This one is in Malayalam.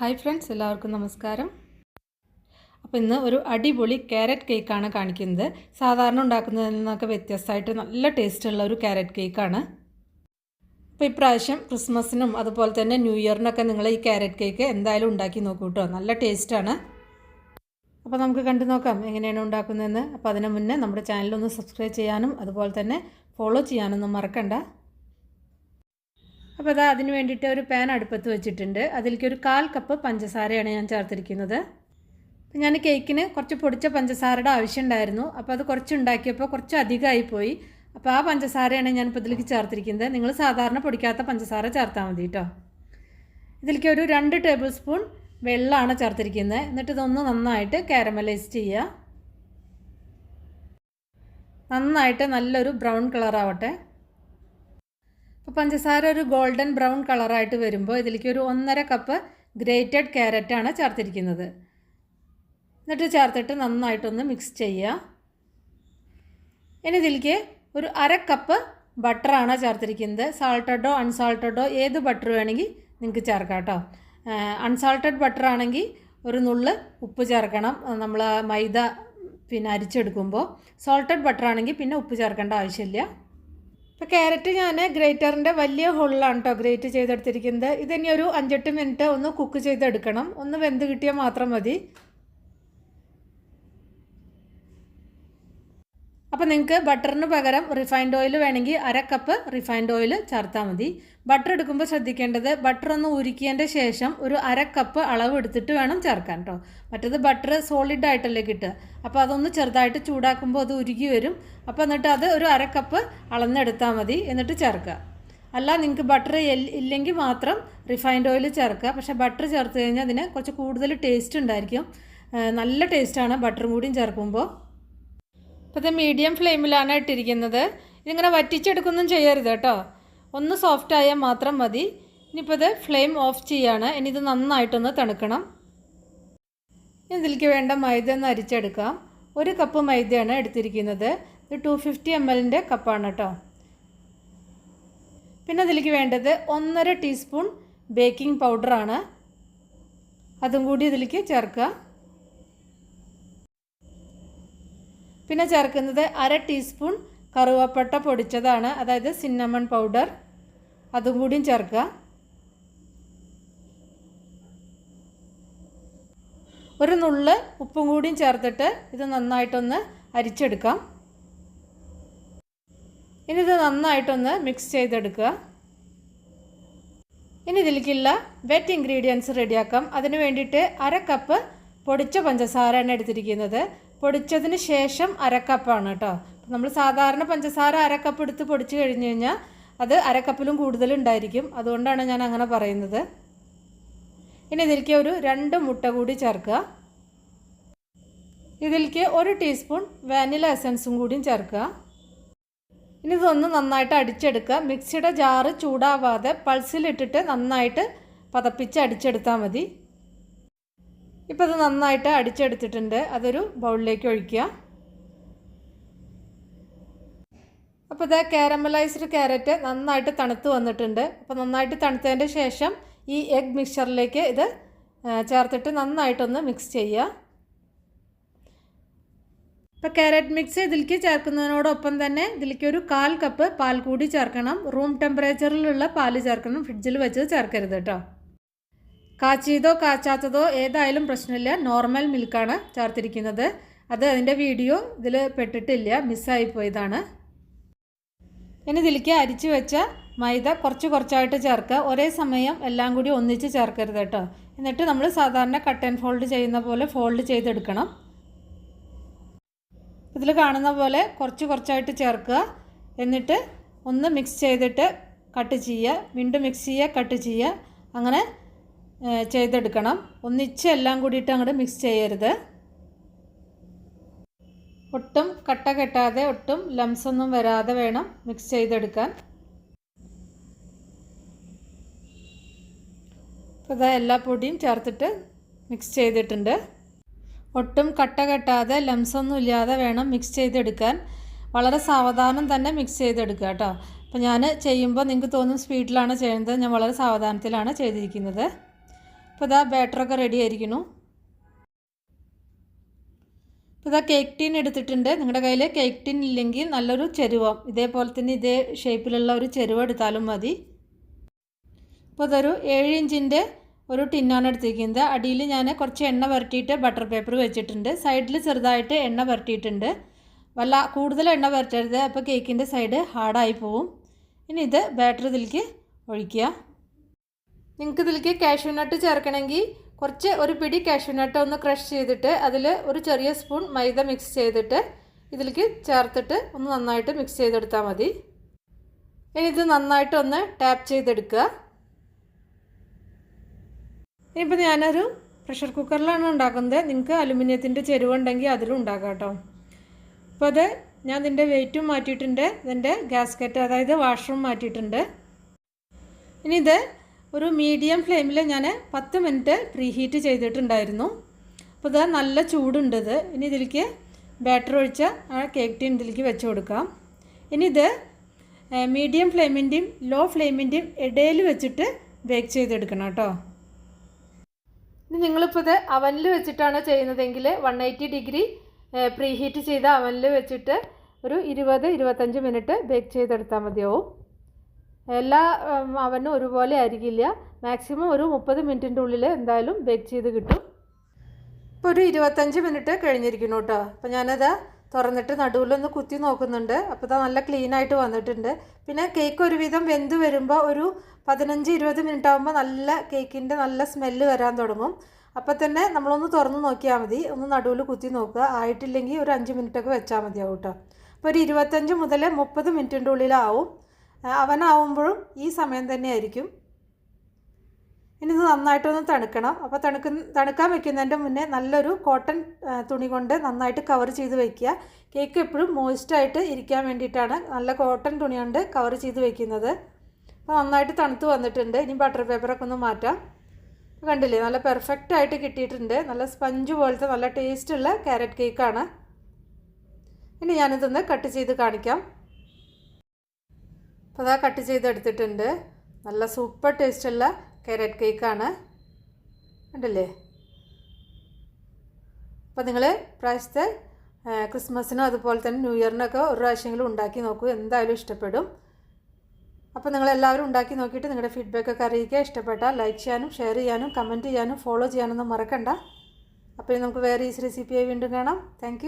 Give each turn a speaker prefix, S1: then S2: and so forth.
S1: ഹായ് ഫ്രണ്ട്സ് എല്ലാവർക്കും നമസ്കാരം. അപ്പോൾ ഇന്ന് ഒരു അടിപൊളി ക്യാരറ്റ് കേക്കാണ് കാണിക്കുന്നത്. സാധാരണ ഉണ്ടാക്കുന്നതിൽ നിന്നൊക്കെ വ്യത്യസ്തമായിട്ട് നല്ല ടേസ്റ്റുള്ള ഒരു ക്യാരറ്റ് കേക്കാണ്. അപ്പോൾ ഇപ്രാവശ്യം ക്രിസ്മസിനും അതുപോലെ തന്നെ ന്യൂ ഇയറിനൊക്കെ നിങ്ങൾ ഈ ക്യാരറ്റ് കേക്ക് എന്തായാലും ഉണ്ടാക്കി നോക്കൂ കേട്ടോ. നല്ല ടേസ്റ്റാണ് അപ്പോൾ നമുക്ക് കണ്ടു നോക്കാം എങ്ങനെയാണ് ഉണ്ടാക്കുന്നതെന്ന്. അപ്പോൾ അതിന് മുന്നേ നമ്മുടെ ചാനലൊന്ന് സബ്സ്ക്രൈബ് ചെയ്യാനും അതുപോലെ തന്നെ ഫോളോ ചെയ്യാനൊന്നും മറക്കണ്ട. അപ്പോൾ അതാ അതിന് വേണ്ടിയിട്ട് ഒരു പാൻ അടുപ്പത്ത് വെച്ചിട്ടുണ്ട്. അതിലേക്ക് ഒരു കാൽ കപ്പ് പഞ്ചസാരയാണ് ഞാൻ ചേർത്തിരിക്കുന്നത്. ഞാൻ കേക്കിന് കുറച്ച് പൊടിച്ച പഞ്ചസാരയുടെ ആവശ്യം ഉണ്ടായിരുന്നു. അപ്പോൾ അത് കുറച്ച് ഉണ്ടാക്കിയപ്പോൾ കുറച്ച് അധികമായി പോയി. അപ്പോൾ ആ പഞ്ചസാരയാണ് ഞാൻ ഇപ്പോൾ ഇതിലേക്ക് ചേർത്തിരിക്കുന്നത്. നിങ്ങൾ സാധാരണ പൊടിക്കാത്ത പഞ്ചസാര ചേർത്താൽ മതി കേട്ടോ ഇതിലേക്ക് ഒരു രണ്ട് ടേബിൾ സ്പൂൺ വെള്ളമാണ് ചേർത്തിരിക്കുന്നത്. എന്നിട്ട് ഇതൊന്ന് നന്നായിട്ട് കാരമലൈസ് ചെയ്യുക നന്നായിട്ട് നല്ലൊരു ബ്രൗൺ കളറാവട്ടെ പഞ്ചസാര ഒരു ഗോൾഡൻ ബ്രൗൺ കളറായിട്ട് വരുമ്പോൾ ഇതിലേക്ക് ഒരു ഒന്നര കപ്പ് ഗ്രേറ്റഡ് ക്യാരറ്റാണ് ചേർത്തിരിക്കുന്നത്. എന്നിട്ട് ചേർത്തിട്ട് നന്നായിട്ടൊന്ന് മിക്സ് ചെയ്യുക. ഇനി ഇതിലേക്ക് ഒരു അര കപ്പ് ബട്ടറാണ് ചേർത്തിരിക്കുന്നത്. സാൾട്ടഡോ അൺസാൾട്ടഡോ ഏത് ബട്ടർ വേണമെങ്കിൽ നിങ്ങൾക്ക് ചേർക്കാം കേട്ടോ. അൺസാൾട്ടഡ് ബട്ടർ ആണെങ്കിൽ ഒരു നുള്ള് ഉപ്പ് ചേർക്കണം. നമ്മൾ മൈദ പിന്നെ അരിച്ചെടുക്കുമ്പോൾ. സോൾട്ടഡ് ബട്ടർ ആണെങ്കിൽ പിന്നെ ഉപ്പ് ചേർക്കേണ്ട ആവശ്യമില്ല. ഇപ്പോൾ ക്യാരറ്റ് ഞാൻ ഗ്രേറ്ററിന്റെ വലിയ ഹോളിലാണ് കേട്ടോ ഗ്രേറ്റ് ചെയ്തെടുത്തിരിക്കുന്നത്. ഇതിനി ഒരു അഞ്ചെട്ട് മിനിറ്റ് ഒന്ന് കുക്ക് ചെയ്തെടുക്കണം. ഒന്ന് വെന്ത് കിട്ടിയാൽ മാത്രം മതി. അപ്പോൾ നിങ്ങൾക്ക് ബട്ടറിന് പകരം റിഫൈൻഡ് ഓയിൽ വേണമെങ്കിൽ അര കപ്പ് റിഫൈൻഡ് ഓയിൽ ചേർത്താൽ മതി. ബട്ടർ എടുക്കുമ്പോൾ ശ്രദ്ധിക്കേണ്ടത് ബട്ടർ ഒന്ന് ഉരുക്കിയതിന്റെ ശേഷം ഒരു അര കപ്പ് അളവ് എടുത്തിട്ട് വേണം ചേർക്കാൻ കേട്ടോ മറ്റത് ബട്ടർ സോളിഡ് ആയിട്ടല്ലേ കിട്ടുക. അപ്പോൾ അതൊന്ന് ചെറുതായിട്ട് ചൂടാക്കുമ്പോൾ അത് ഉരുകി വരും. അപ്പോൾ എന്നിട്ട് അത് ഒരു അര കപ്പ് അളന്നെടുത്താൽ മതി. എന്നിട്ട് ചേർക്കുക. അല്ല നിങ്ങൾക്ക് ബട്ടർ ഇല്ലെങ്കിൽ മാത്രം റിഫൈൻഡ് ഓയിൽ ചേർക്കുക. പക്ഷേ ബട്ടർ ചേർത്ത് കഴിഞ്ഞാൽ അതിന് കുറച്ച് കൂടുതൽ ടേസ്റ്റ് ഉണ്ടായിരിക്കും. നല്ല ടേസ്റ്റാണ് ബട്ടറും കൂടിയും ചേർക്കുമ്പോൾ അപ്പോൾ ഇത് മീഡിയം ഫ്ലെയിമിലാണ് ഇട്ടിരിക്കുന്നത്. ഇതിങ്ങനെ വറ്റിച്ചെടുക്കൊന്നും ചെയ്യരുത് കേട്ടോ ഒന്ന് സോഫ്റ്റ് ആയാൽ മാത്രം മതി. ഇനിയിപ്പോൾ ഇത് ഫ്ലെയിം ഓഫ് ചെയ്യാണ്. ഇനി ഇത് നന്നായിട്ടൊന്ന് തണുക്കണം. ഇതിലേക്ക് വേണ്ട മൈദ ഒന്ന് അരിച്ചെടുക്കാം. ഒരു കപ്പ് മൈദയാണ് എടുത്തിരിക്കുന്നത്. ഇത് ടു ഫിഫ്റ്റി എം എല്ലിന്റെ കപ്പാണ് കേട്ടോ. പിന്നെ ഇതിലേക്ക് വേണ്ടത് ഒന്നര ടീസ്പൂൺ ബേക്കിംഗ് പൗഡറാണ് അതും കൂടി ഇതിലേക്ക് ചേർക്കുക. പിന്നെ ചേർക്കുന്നത് അര ടീസ്പൂൺ കറുവപ്പട്ട പൊടിച്ചതാണ്. അതായത് സിന്നമൺ പൗഡർ. അതും കൂടിയും ചേർക്കുക. ഒരു നുള്ള് ഉപ്പും കൂടിയും ചേർത്തിട്ട് ഇത് നന്നായിട്ടൊന്ന് അരിച്ചെടുക്കാം. ഇനി ഇത് നന്നായിട്ടൊന്ന് മിക്സ് ചെയ്തെടുക്കുക. ഇനി ഇതിലേക്കുള്ള വെറ്റ് ഇൻഗ്രീഡിയൻസ് റെഡിയാക്കാം. അതിന് വേണ്ടിയിട്ട് അര കപ്പ് പൊടിച്ച പഞ്ചസാരയാണ് എടുത്തിരിക്കുന്നത്. പൊടിച്ചതിന് ശേഷം അരക്കപ്പാണ് കേട്ടോ. നമ്മൾ സാധാരണ പഞ്ചസാര അരക്കപ്പ് എടുത്ത് പൊടിച്ച് കഴിഞ്ഞ് കഴിഞ്ഞാൽ അത് അരക്കപ്പിലും കൂടുതലുണ്ടായിരിക്കും അതുകൊണ്ടാണ് ഞാൻ അങ്ങനെ പറയുന്നത്. ഇനി ഇതിലേക്ക് ഒരു രണ്ട് മുട്ട കൂടി ചേർക്കുക. ഇതിലേക്ക് ഒരു ടീസ്പൂൺ വാനില എസൻസും കൂടിയും ചേർക്കുക. ഇനി ഇതൊന്ന് നന്നായിട്ട് അടിച്ചെടുക്കുക. മിക്സിയുടെ ജാറ് ചൂടാവാതെ പൾസിലിട്ടിട്ട് നന്നായിട്ട് പതപ്പിച്ച് അടിച്ചെടുത്താൽ മതി. ഇപ്പോൾ ഇത് നന്നായിട്ട് അടിച്ചെടുത്തിട്ടുണ്ട്. അതൊരു ബൗളിലേക്ക് ഒഴിക്കുക. അപ്പോൾ ഇത് കാരമലൈസ്ഡ് ക്യാരറ്റ് നന്നായിട്ട് തണുത്ത് വന്നിട്ടുണ്ട്. അപ്പോൾ നന്നായിട്ട് തണുത്തതിന്റെ ശേഷം ഈ എഗ് മിക്സ്ചറിലേക്ക് ഇത് ചേർത്തിട്ട് നന്നായിട്ടൊന്ന് മിക്സ് ചെയ്യുക. ഇപ്പോൾ ക്യാരറ്റ് മിക്സ് ഇതിലേക്ക് ചേർക്കുന്നതിനോടൊപ്പം തന്നെ ഇതിലേക്ക് ഒരു കാൽ കപ്പ് പാൽ കൂടി ചേർക്കണം. റൂം ടെമ്പറേച്ചറിലുള്ള പാൽ ചേർക്കണം. ഫ്രിഡ്ജിൽ വെച്ച് ചേർക്കരുത് കേട്ടോ. കാച്ചിയതോ കാച്ചാത്തതോ ഏതായാലും പ്രശ്നമില്ല. നോർമൽ മിൽക്കാണ് ചേർത്തിരിക്കുന്നത്. അത് അതിന്റെ വീഡിയോ ഇതിൽ പെട്ടിട്ടില്ല. മിസ്സായി പോയതാണ്. ഇനി ഇതിലേക്ക് അരിച്ചു വെച്ച മൈദ കുറച്ച് കുറച്ചായിട്ട് ചേർക്കുക. ഒരേ സമയം എല്ലാം കൂടി ഒന്നിച്ച് ചേർക്കരുത് കേട്ടോ. എന്നിട്ട് നമ്മൾ സാധാരണ കട്ട് ആൻഡ് ഫോൾഡ് ചെയ്യുന്ന പോലെ ഫോൾഡ് ചെയ്തെടുക്കണം. ഇതിൽ കാണുന്ന പോലെ കുറച്ച് കുറച്ചായിട്ട് ചേർക്കുക. എന്നിട്ട് ഒന്ന് മിക്സ് ചെയ്തിട്ട് കട്ട് ചെയ്യുക. വീണ്ടും മിക്സ് ചെയ്യുക കട്ട് ചെയ്യുക. അങ്ങനെ ചെയ്തെടുക്കണം. ഒന്നിച്ച് എല്ലാം കൂടിയിട്ട് അങ്ങോട്ട് മിക്സ് ചെയ്യരുത്. ഒട്ടും കട്ട കെട്ടാതെ ഒട്ടും ലംസൊന്നും വരാതെ വേണം മിക്സ് ചെയ്തെടുക്കാൻ. അപ്പോൾ എല്ലാ പൊടിയും ചേർത്തിട്ട് മിക്സ് ചെയ്തിട്ടുണ്ട്. ഒട്ടും കട്ട കെട്ടാതെ ലംസൊന്നും ഇല്ലാതെ വേണം മിക്സ് ചെയ്തെടുക്കാൻ. വളരെ സാവധാനം തന്നെ മിക്സ് ചെയ്തെടുക്കുക കേട്ടോ. അപ്പോൾ ഞാൻ ചെയ്യുമ്പോൾ നിങ്ങൾക്ക് തോന്നും സ്പീഡിലാണ് ചെയ്യുന്നത്. ഞാൻ വളരെ സാവധാനത്തിലാണ് ചെയ്തിരിക്കുന്നത്. അപ്പോൾ ഇതാ ബാറ്ററൊക്കെ റെഡി ആയിരിക്കുന്നു. ഇപ്പോൾ ഇതാ കേക്ക് ടീൻ എടുത്തിട്ടുണ്ട്. നിങ്ങളുടെ കയ്യിൽ കേക്ക് ടീൻ ഇല്ലെങ്കിൽ നല്ലൊരു ചെരുവം. ഇതേപോലെ തന്നെ ഇതേ ഷേപ്പിലുള്ള ഒരു ചെരുവ എടുത്താലും മതി. അപ്പോൾ ഇതൊരു ഏഴ് ഇഞ്ചിന്റെ ഒരു ടിന്നാണ് എടുത്തിരിക്കുന്നത്. അടിയിൽ ഞാൻ കുറച്ച് എണ്ണ പുരട്ടിയിട്ട് ബട്ടർ പേപ്പർ വെച്ചിട്ടുണ്ട്. സൈഡിൽ ചെറുതായിട്ട് എണ്ണ പുരട്ടിയിട്ടുണ്ട് വല്ല കൂടുതൽ എണ്ണ പുരട്ടരുത് അപ്പോൾ കേക്കിന്റെ സൈഡ് ഹാർഡായി പോവും. ഇനി ഇത് ബാറ്റർ ഇതിലേക്ക് ഒഴിക്കുക. നിങ്ങൾക്ക് ഇതിലേക്ക് കാഷ്യൂ നട്ട് ചേർക്കണമെങ്കിൽ കുറച്ച് ഒരു പിടി കാഷ്യൂ നട്ട് ഒന്ന് ക്രഷ് ചെയ്തിട്ട് അതിൽ ഒരു ചെറിയ സ്പൂൺ മൈദ മിക്സ് ചെയ്തിട്ട് ഇതിലേക്ക് ചേർത്തിട്ട് ഒന്ന് നന്നായിട്ട് മിക്സ് ചെയ്തെടുത്താൽ മതി. ഇനി ഇത് നന്നായിട്ടൊന്ന് ടാപ്പ് ചെയ്തെടുക്കുക. ഇനിയിപ്പോൾ ഞാനൊരു പ്രഷർ കുക്കറിലാണ് ഉണ്ടാക്കുന്നത്. നിങ്ങൾക്ക് അലുമിനിയത്തിന്റെ ചെരുവുണ്ടെങ്കിൽ അതിലും ഉണ്ടാക്കാം കേട്ടോ. അപ്പോൾ അത് ഞാൻ ഇതിന്റെ വെയിറ്റും മാറ്റിയിട്ടുണ്ട്. ഇതിന്റെ ഗ്യാസ്കറ്റ് അതായത് വാഷ്റൂം മാറ്റിയിട്ടുണ്ട്. ഇനി ഇത് ഒരു മീഡിയം ഫ്ലെയിമിൽ ഞാൻ പത്ത് മിനിറ്റ് പ്രീ ഹീറ്റ് ചെയ്തിട്ടുണ്ടായിരുന്നു. അപ്പോൾ ഇത് നല്ല ചൂടുണ്ട് ഇത്. ഇനി ഇതിലേക്ക് ബാറ്റർ ഒഴിച്ച ആ കേക്ക് ടീൻ ഇതിലേക്ക് വെച്ച് കൊടുക്കാം. ഇനി ഇത് മീഡിയം ഫ്ലെയിമിന്റെയും ലോ ഫ്ലെയിമിന്റെയും ഇടയിൽ വെച്ചിട്ട് ബേക്ക് ചെയ്തെടുക്കണം കേട്ടോ. ഇനി നിങ്ങളിപ്പോൾ ഇത് അവനിൽ വെച്ചിട്ടാണ് ചെയ്യുന്നതെങ്കിൽ one eighty degree preheat ചെയ്ത അവനിൽ വെച്ചിട്ട് ഒരു ഇരുപത് ഇരുപത്തഞ്ച് മിനിറ്റ് ബേക്ക് ചെയ്തെടുത്താൽ മതിയാവും. എല്ലാ അവനും ഒരുപോലെ ആയിരിക്കില്ല. മാക്സിമം ഒരു മുപ്പത് മിനിറ്റിന്റെ ഉള്ളിൽ എന്തായാലും ബേക്ക് ചെയ്ത് കിട്ടും. ഇപ്പോൾ ഒരു ഇരുപത്തഞ്ച് മിനിറ്റ് കഴിഞ്ഞിരിക്കുന്നു കേട്ടോ അപ്പോൾ ഞാനത് തുറന്നിട്ട് നടുവിലൊന്ന് കുത്തി നോക്കുന്നുണ്ട്. അപ്പോൾ നല്ല ക്ലീൻ ആയിട്ട് വന്നിട്ടുണ്ട്. പിന്നെ കേക്ക് ഒരുവിധം വെന്ത് വരുമ്പോൾ ഒരു പതിനഞ്ച് ഇരുപത് മിനിറ്റ് ആകുമ്പോൾ നല്ല കേക്കിന്റെ നല്ല സ്മെല്ല് വരാൻ തുടങ്ങും. അപ്പോൾ തന്നെ നമ്മളൊന്ന് തുറന്ന് നോക്കിയാൽ മതി. ഒന്ന് നടുവിൽ കുത്തി നോക്കുക. ആയിട്ടില്ലെങ്കിൽ ഒരു അഞ്ച് മിനിറ്റൊക്കെ വെച്ചാൽ മതിയാവും കേട്ടോ അപ്പോൾ ഒരു ഇരുപത്തഞ്ച് മുതൽ മുപ്പത് മിനിറ്റിന്റെ ഉള്ളിലാവും. അവനാവുമ്പോഴും ഈ സമയം തന്നെ ആയിരിക്കും ഇനി ഇത് നന്നായിട്ടൊന്ന് തണുക്കണം. അപ്പോൾ തണുക്ക തണുക്കാൻ വെക്കുന്നതിന്റെ മുന്നേ നല്ലൊരു കോട്ടൺ തുണി കൊണ്ട് നന്നായിട്ട് കവർ ചെയ്ത് വെക്കുക. കേക്ക് എപ്പോഴും മോയിസ്റ്റായിട്ട് ഇരിക്കാൻ വേണ്ടിയിട്ടാണ് നല്ല കോട്ടൺ തുണി കൊണ്ട് കവർ ചെയ്ത് വെക്കുന്നത്. അപ്പോൾ നന്നായിട്ട് തണുത്ത് വന്നിട്ടുണ്ട്. ഇനി ബട്ടർ പേപ്പറൊക്കെ ഒന്ന് മാറ്റാം. കണ്ടില്ലേ നല്ല പെർഫെക്റ്റ് ആയിട്ട് കിട്ടിയിട്ടുണ്ട്. നല്ല സ്പഞ്ച് പോലത്തെ നല്ല ടേസ്റ്റുള്ള ക്യാരറ്റ് കേക്കാണ് ഇനി ഞാനിതൊന്ന് കട്ട് ചെയ്ത് കാണിക്കാം. അപ്പോൾ അതാ കട്ട് ചെയ്തെടുത്തിട്ടുണ്ട്. നല്ല സൂപ്പർ ടേസ്റ്റുള്ള കാരറ്റ് കേക്കാണ് ഉണ്ടല്ലേ അപ്പോൾ നിങ്ങൾ പ്രാവശ്യത്തെ ക്രിസ്മസിനും അതുപോലെ തന്നെ ന്യൂ ഇയറിനൊക്കെ ഒരു പ്രാവശ്യമെങ്കിലും ഉണ്ടാക്കി നോക്കൂ. എന്തായാലും ഇഷ്ടപ്പെടും. അപ്പോൾ നിങ്ങളെല്ലാവരും ഉണ്ടാക്കി നോക്കിയിട്ട് നിങ്ങളുടെ ഫീഡ്ബാക്കൊക്കെ അറിയിക്കുക. ഇഷ്ടപ്പെട്ടാൽ ലൈക്ക് ചെയ്യാനും ഷെയർ ചെയ്യാനും കമന്റ് ചെയ്യാനും ഫോളോ ചെയ്യാനൊന്നും മറക്കണ്ട. അപ്പോൾ നമുക്ക് വേറെ ഈസി റെസിപ്പിയായി വീണ്ടും കാണാം. താങ്ക്